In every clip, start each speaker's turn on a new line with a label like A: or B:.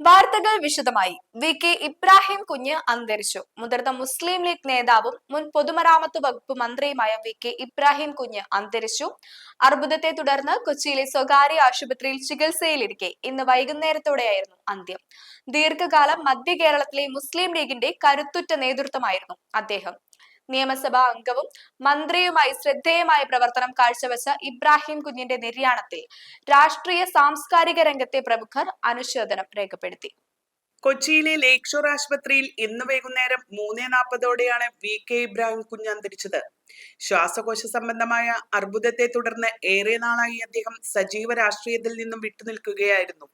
A: വാർത്തകൾ വിശദമായി. V K Ibrahim കുഞ്ഞ് അന്തരിച്ചു. മുതിർന്ന മുസ്ലിം ലീഗ് നേതാവും മുൻ പൊതുമരാമത്ത് വകുപ്പ് മന്ത്രിയുമായ വി കെ ഇബ്രാഹിം കുഞ്ഞ് അന്തരിച്ചു. അർബുദത്തെ തുടർന്ന് കൊച്ചിയിലെ സ്വകാര്യ ആശുപത്രിയിൽ ചികിത്സയിലിരിക്കെ ഇന്ന് വൈകുന്നേരത്തോടെയായിരുന്നു അന്ത്യം. ദീർഘകാലം മധ്യ കേരളത്തിലെ മുസ്ലിം ലീഗിന്റെ കരുത്തുറ്റ നേതൃത്വമായിരുന്നു അദ്ദേഹം. നിയമസഭാ അംഗവും മന്ത്രിയുമായി ശ്രദ്ധേയമായ പ്രവർത്തനം കാഴ്ചവെച്ച ഇബ്രാഹിം കുഞ്ഞിന്റെ നിര്യാണത്തിൽ രാഷ്ട്രീയ സാംസ്കാരിക രംഗത്തെ പ്രമുഖർ അനുശോചനം രേഖപ്പെടുത്തി.
B: കൊച്ചിയിലെ ലേക് ഷോർ ആശുപത്രിയിൽ ഇന്ന് വൈകുന്നേരം മൂന്നേ നാൽപ്പതോടെയാണ് വി കെ ഇബ്രാഹിം കുഞ്ഞ് അന്തരിച്ചത്. ശ്വാസകോശ സംബന്ധമായ അർബുദത്തെ തുടർന്ന് ഏറെ നാളായി അദ്ദേഹം സജീവ രാഷ്ട്രീയത്തിൽ നിന്നും വിട്ടുനിൽക്കുകയായിരുന്നു.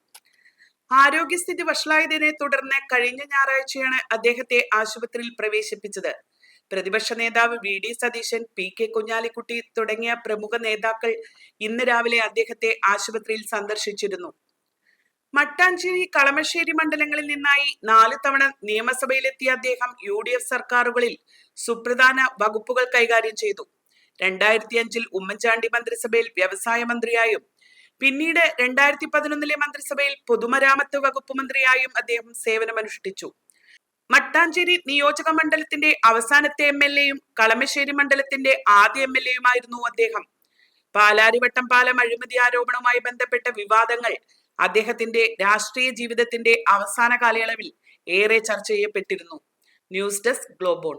B: ആരോഗ്യസ്ഥിതി വഷളായതിനെ തുടർന്ന് കഴിഞ്ഞ ഞായറാഴ്ചയാണ് അദ്ദേഹത്തെ ആശുപത്രിയിൽ പ്രവേശിപ്പിച്ചത്. പ്രതിപക്ഷ നേതാവ് V D Satheesan P K Kunhalikutty തുടങ്ങിയ പ്രമുഖ നേതാക്കൾ ഇന്ന് രാവിലെ അദ്ദേഹത്തെ ആശുപത്രിയിൽ സന്ദർശിച്ചിരുന്നു. മട്ടാഞ്ചേരി കളമശ്ശേരി മണ്ഡലങ്ങളിൽ നിന്നായി നാല് തവണ നിയമസഭയിലെത്തിയ അദ്ദേഹം യു ഡി എഫ് സർക്കാരുകളിൽ സുപ്രധാന വകുപ്പുകൾ കൈകാര്യം ചെയ്തു. രണ്ടായിരത്തി അഞ്ചിൽ ഉമ്മൻചാണ്ടി മന്ത്രിസഭയിൽ വ്യവസായ മന്ത്രിയായും പിന്നീട് രണ്ടായിരത്തി പതിനൊന്നിലെ മന്ത്രിസഭയിൽ പൊതുമരാമത്ത് വകുപ്പ് മന്ത്രിയായും അദ്ദേഹം സേവനമനുഷ്ഠിച്ചു. മട്ടാഞ്ചേരി നിയോജക മണ്ഡലത്തിന്റെ അവസാനത്തെ എം എൽ എയും കളമശ്ശേരി മണ്ഡലത്തിന്റെ ആദ്യ എം എൽ എയുമായിരുന്നു അദ്ദേഹം. പാലാരിവട്ടം പാലം അഴിമതി ആരോപണവുമായി ബന്ധപ്പെട്ട വിവാദങ്ങൾ അദ്ദേഹത്തിന്റെ രാഷ്ട്രീയ ജീവിതത്തിന്റെ അവസാന കാലയളവിൽ ഏറെ ചർച്ച ചെയ്യപ്പെട്ടിരുന്നു. News desk ഗ്ലോബോൺ